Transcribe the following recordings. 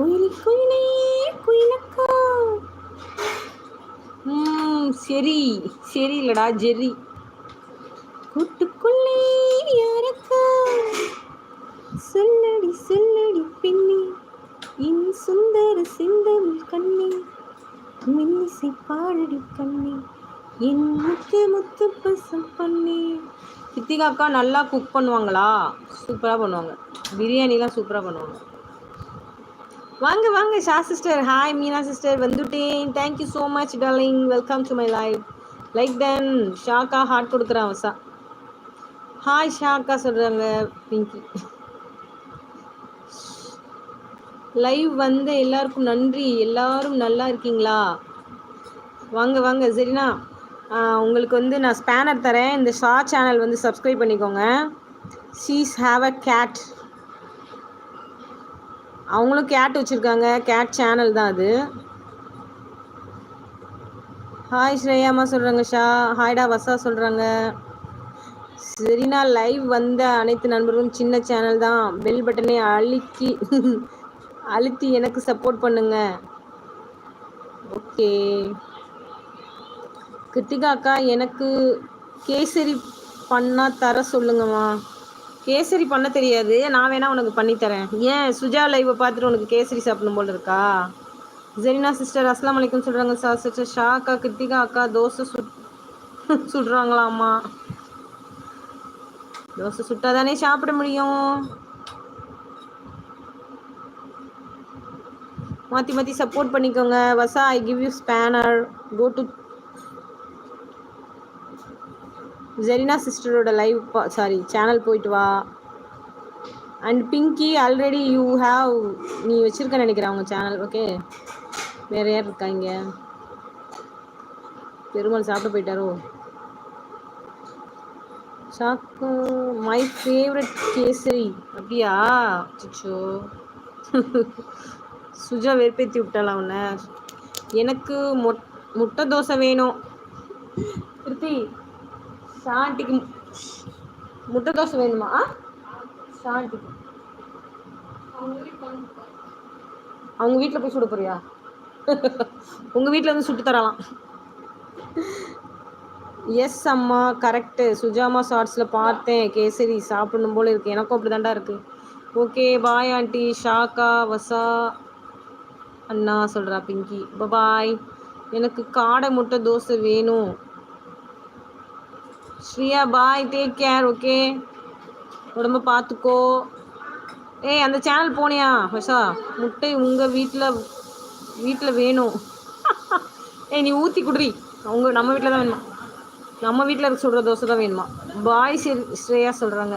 குயிலி குயிலே குயிலக்கா. ம் சரி சரி இல்லடா ஜெரி. கூட்டுக்குள்ளே யாரக்கா? சொல்லடி சொல்லடி பின்னி என் சுந்தர சிந்தல் கண்ணே. மின்னிசை பாடடி கண்ணே. என் முத்து முத்து பசம் பண்ணே. கித்திகா அக்கா நல்லா குக் பண்ணுவாங்களா? சூப்பராக பண்ணுவாங்க. பிரியாணிலாம் சூப்பராக பண்ணுவாங்க. வாங்க வாங்க Sha sister hi Meena sister வந்துட்டேன். Thank you so much darling welcome to my life like then ஷாக்கா ஹார்ட் கொடுக்குறான் அவசா. ஹாய் ஷாக்கா சொல்கிறாங்க பிங்கி லைவ் வந்து எல்லாருக்கும் நன்றி. எல்லாரும் நல்லா இருக்கீங்களா? வாங்க வாங்க சரிண்ணா. உங்களுக்கு வந்து நான் ஸ்பேனர் தரேன். இந்த ஷா சேனல் வந்து சப்ஸ்கிரைப் பண்ணிக்கோங்க. ஷீஸ் ஹாவ் அ கேட் அவங்களும் கேட் வச்சுருக்காங்க. கேட் சேனல் தான் அது. ஹாய் ஸ்ரேயாமா சொல்கிறாங்க ஷா. ஹாய்டா வசா சொல்கிறாங்க சரினா லைவ் வந்த அனைத்து நண்பர்களும் சின்ன சேனல் தான். பெல் பட்டனை அழுக்கி அழுத்தி எனக்கு சப்போர்ட் பண்ணுங்க. ஓகே கிருத்திகா அக்கா எனக்கு கேசரி பண்ணால் தர சொல்லுங்கம்மா. கேசரி பண்ண தெரியாது. நான் வேணா உனக்கு பண்ணித்தரேன் ஏன் சுஜா லைவை பார்த்துட்டு உனக்கு கேசரி சாப்பிடணும் போல இருக்கா? ஜெரினா சிஸ்டர் அஸ்லாம் வலைக்கம் சொல்கிறாங்க சார் சிஸ்டர் ஷா அக்கா கிருத்திகா அக்கா தோசை சுட் சுடுறாங்களாம்மா. தோசை சுட்டா தானே சாப்பிட முடியும். மாற்றி மாற்றி சப்போர்ட் பண்ணிக்கோங்க. வசா I give you spanner go to Zarina சிஸ்டரோட live sorry channel போயிட்டு வா. And Pinky already you have நீ வச்சிருக்க நினைக்கிறேன் அவங்க சேனல் ஓகே வேற யார் இருக்கா இங்கே? பெருமாள் சாப்பிட போயிட்டாரோ? சாக்கு மை ஃபேவரட் கேசரி. அப்படியா? சிச்சோ சுஜா வெறுப்பேத்தி விட்டாளா உன்னை? எனக்கு முட்டை தோசை வேணும். கிருத்தி சாண்டிக்கு முட்டை தோசை வேணுமா? சாண்டிக்கு. அவங்க வீட்டில் போய் சுட போறியா? உங்கள் வீட்டில் வந்து சுட்டு தரலாம். எஸ் அம்மா கரெக்டு சுஜாமா ஷார்ட்ஸில் பார்த்தேன். கேசரி சாப்பிடணும் போல இருக்கு. எனக்கும் அப்படி தாண்டா இருக்கு. ஓகே பாய் ஆண்டி ஷாக்கா வசா அண்ணா சொல்கிறா பிங்கி. பாய் எனக்கு காடை முட்டை தோசை வேணும். Shriya bye take care okay உடம்ப பார்த்துக்கோ ஏய் அந்த சேனல் போனியா ஹஷா முட்டை உங்கள் வீட்டில் வீட்டில் வேணும். ஏய் நீ ஊற்றி குடுறி. அவங்க நம்ம வீட்டில் தான் வேணுமா? நம்ம வீட்டில் இருக்க சொல்கிற தோசை தான் வேணுமா? பாய் ஸ்ரேயா சொல்கிறாங்க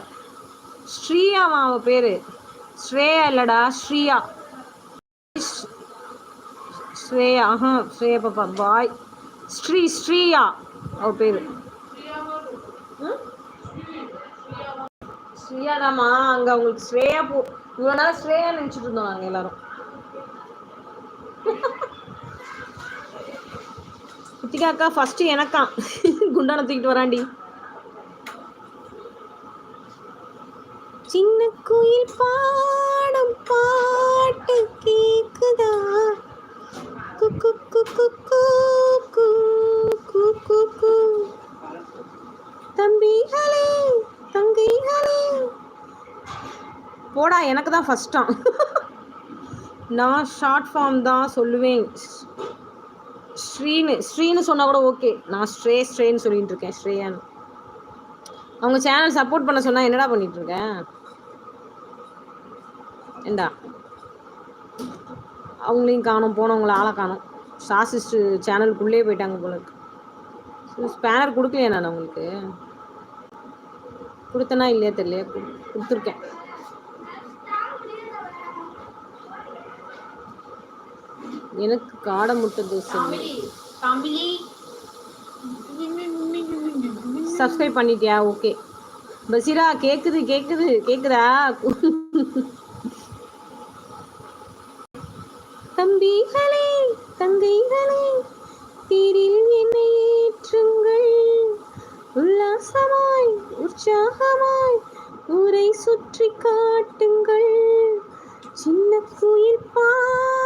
ஸ்ரீயாமா அவள் பேர்? ஸ்ரேயா இல்லைடா ஸ்ரீயா. ஸ்ரேயா ஆஹா ஸ்ரேயா பாப்பா பாய் ஸ்ரீ ஸ்ரீயா அவள் பேர். ஸ்ரீயாடாமா அங்க அவங்களுக்கு ஸ்ரேயா போ இவ்வளோ நாள் ஸ்ரேயா நினச்சிட்டு இருந்தோம் நாங்க எல்லாரும். குத்திகா அக்கா ஃபர்ஸ்ட் எனக்கா. குண்டான தூக்கிட்டு வராண்டி சின்ன குயில் பாடம் பாட்டு கே போடா எனக்கு தான் ஃபஸ்ட்டாம் நான் ஷார்ட் ஃபார்ம் தான் சொல்லுவேன். ஸ்ரீனு ஸ்ரீனு சொன்னால் கூட ஓகே நான் ஸ்ட்ரே ஸ்ட்ரேன்னு சொல்லிட்டு இருக்கேன் ஸ்ரேயான்னு. அவங்க சேனல் சப்போர்ட் பண்ண சொன்னால் என்னடா பண்ணிட்டு இருக்கேன் ஏண்டா? அவங்களையும் காணும் போனவங்கள ஆளை காணும். சாசிஸ்ட் சேனலுக்குள்ளே போயிட்டாங்க போல இருக்கு. ஸ்பேனர் கொடுக்கலையே நான் உங்களுக்கு கொடுத்தனா இல்லையா தெரியல கொடுத்துருக்கேன். எனக்கு காடை முட்டை தோசை சப்ஸ்கிரைப் பண்ணிட்டியா? ஓகே பசீரா கேக்குது கேக்குது கேக்குதா? தம்பிகளே தங்கைகளே தீரில் என்னை ஏற்றுங்கள். உல்லாசமாய் உற்சாகமாய் ஊரை சுற்றி காட்டுங்கள். சின்ன குயில் பாடுதே